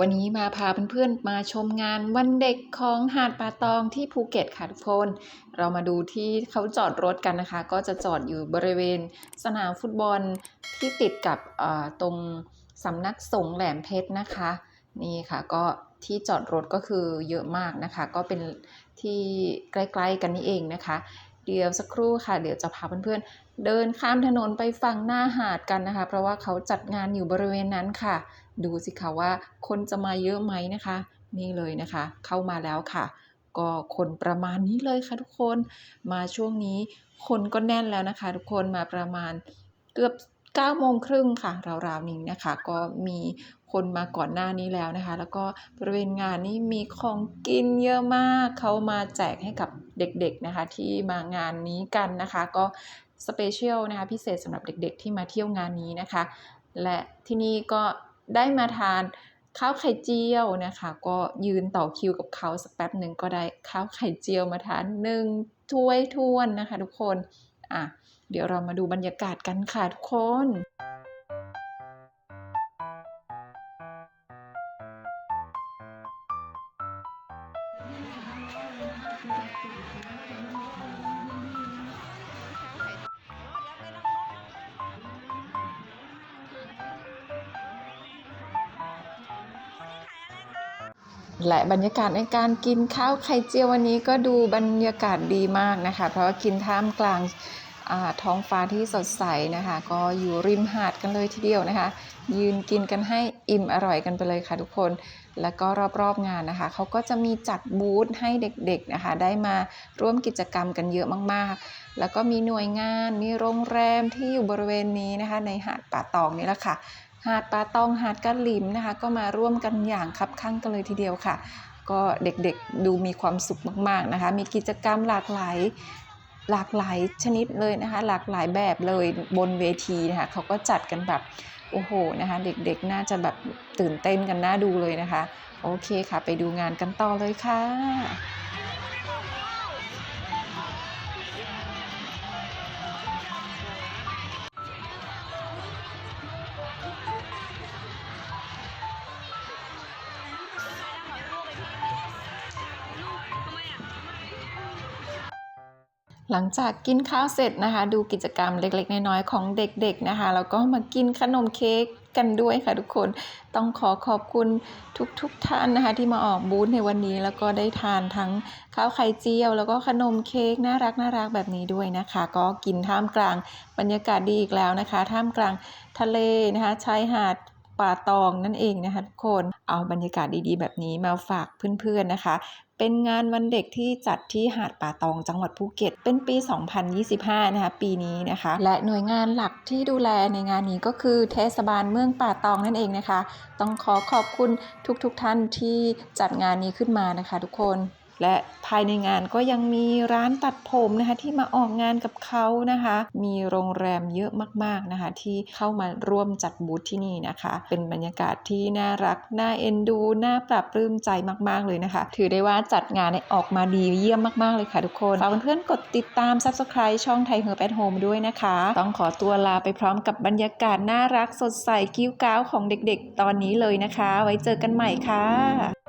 วันนี้มาพาเพื่อนๆมาชมงานวันเด็กของหาดป่าตองที่ภูเก็ตค่ะทุกคน เรามาดูที่เขาจอดรถกันนะคะ ก็จะจอดอยู่บริเวณสนามฟุตบอลที่ติดกับตรงสำนักสงแหลมเพชรนะคะ นี่ค่ะก็ที่จอดรถก็คือเยอะมากนะคะ ก็เป็นที่ใกล้ ๆ กันนี่เองนะคะ เดี๋ยวสักครู่ค่ะ เดี๋ยวจะพาเพื่อนๆ เดินข้ามถนนไปฝั่งหน้าหาดกันนะคะ เพราะว่าเขาจัดงานอยู่บริเวณนั้นค่ะ ดูสิคะว่าคนจะมาเยอะไหมนะคะ นี่เลยนะคะ เข้ามาแล้วค่ะ ก็คนประมาณนี้เลยค่ะทุกคน มาช่วงนี้คนก็แน่นแล้วนะคะ ทุกคนมาประมาณเกือบ 9โมงครึ่งค่ะราวๆนี้นะคะ ก็มีคนมาก่อนหน้านี้แล้วนะคะ แล้วก็บริเวณงานนี้มีของกินเยอะมากเขามาแจกให้กับเด็กๆนะคะ ที่มางานนี้กันนะคะ ก็สเปเชียลนะคะพิเศษสำหรับเด็กๆที่มาเที่ยวงานนี้นะคะ และที่นี่ก็ได้มาทานข้าวไข่เจียวนะคะ ก็ยืนต่อคิวกับเขาสักแป๊บหนึ่งก็ได้ข้าวไข่เจียวมาทานหนึ่งถ้วยท้วนนะคะ ทุกคนอะ เดี๋ยวเรามาดูบรรยากาศกันค่ะทุกคนและบรรยากาศในการกินข้าวไข่เจียววันนี้ก็ดูบรรยากาศดีมากนะคะ เพราะว่ากินท่ามกลาง ท้องฟ้าที่สดใสนะคะ ก็อยู่ริมหาดกันเลยทีเดียวนะคะ ยืนกินกันให้อิ่มอร่อยกันไปเลยค่ะทุกคน แล้วก็รอบๆงานนะคะเขาก็จะมีจัดบูธให้เด็กๆนะคะ ได้มาร่วมกิจกรรมกันเยอะมากๆ แล้วก็มีหน่วยงานมีโรงแรมที่อยู่บริเวณนี้นะคะ ในหาดป่าตองนี่แหละค่ะหาดป่าตองหาดกะหลิมนะคะ ก็มาร่วมกันอย่างคับคั่งกันเลยทีเดียวค่ะ ก็เด็กๆดูมีความสุขมากๆนะคะ มีกิจกรรมหลากหลาย หลากหลายชนิดเลยนะคะ หลากหลายแบบเลยบนเวทีนะคะเขาก็จัดกันแบบโอ้โหนะคะเด็กๆน่าจะแบบตื่นเต้นกันน่าดูเลยนะคะ โอเคค่ะ ไปดูงานกันต่อเลยค่ะ หลังจากกินข้าวเสร็จนะคะ ดูกิจกรรมเล็ก ๆ น้อยๆของเด็ก ๆนะคะแล้วก็มากินขนมเค้กกันด้วยค่ะทุกคนต้องขอขอบคุณทุกๆทท่านนะคะ ที่มาออกบูธในวันนี้แล้วก็ได้ทานทั้งข้าวไข่เจียว แล้วก็ขนมเค้กน่ารักน่ารักแบบนี้ด้วยนะคะ ก็กินท่ามกลางบรรยากาศดีอีกแล้วนะคะ ท่ามกลางทะเลนะคะชายหาดป่าตองนั่นเองนะคะทุกคนเอาบรรยากาศดีๆ แบบนี้มาฝากเพื่อนๆนะคะ เป็นงานวันเด็กที่จัดที่หาดป่าตองจังหวัดภูเก็ต เป็นปี 2025 นะคะ ปีนี้นะคะ และหน่วยงานหลักที่ดูแลในงานนี้ก็คือเทศบาลเมืองป่าตองนั่นเองนะคะ ต้องขอขอบคุณทุกๆทท่านที่จัดงานนี้ขึ้นมานะคะ ทุกคน และภายในงานก็ยังมีร้านตัดผมนะคะที่มาออกงานกับเขานะคะ มีโรงแรมเยอะมากๆนะคะ ที่เข้ามาร่วมจัดบูธที่นี่นะคะ เป็นบรรยากาศที่น่ารัก น่าเอ็นดู น่าปรับปลื้มใจมากๆเลยนะคะ ถือได้ว่าจัดงานออกมาดีเยี่ยมมากๆเลยค่ะทุกคนฝากเพื่อนๆกดติดตาม Subscribe ช่องไทยเฮอร์แปดโฮมด้วยนะคะ ต้องขอตัวลาไปพร้อมกับบรรยากาศน่ารักสดใสกิ้วก้าวของเด็กๆ ตอนนี้เลยนะคะ ไว้เจอกันใหม่ค่ะ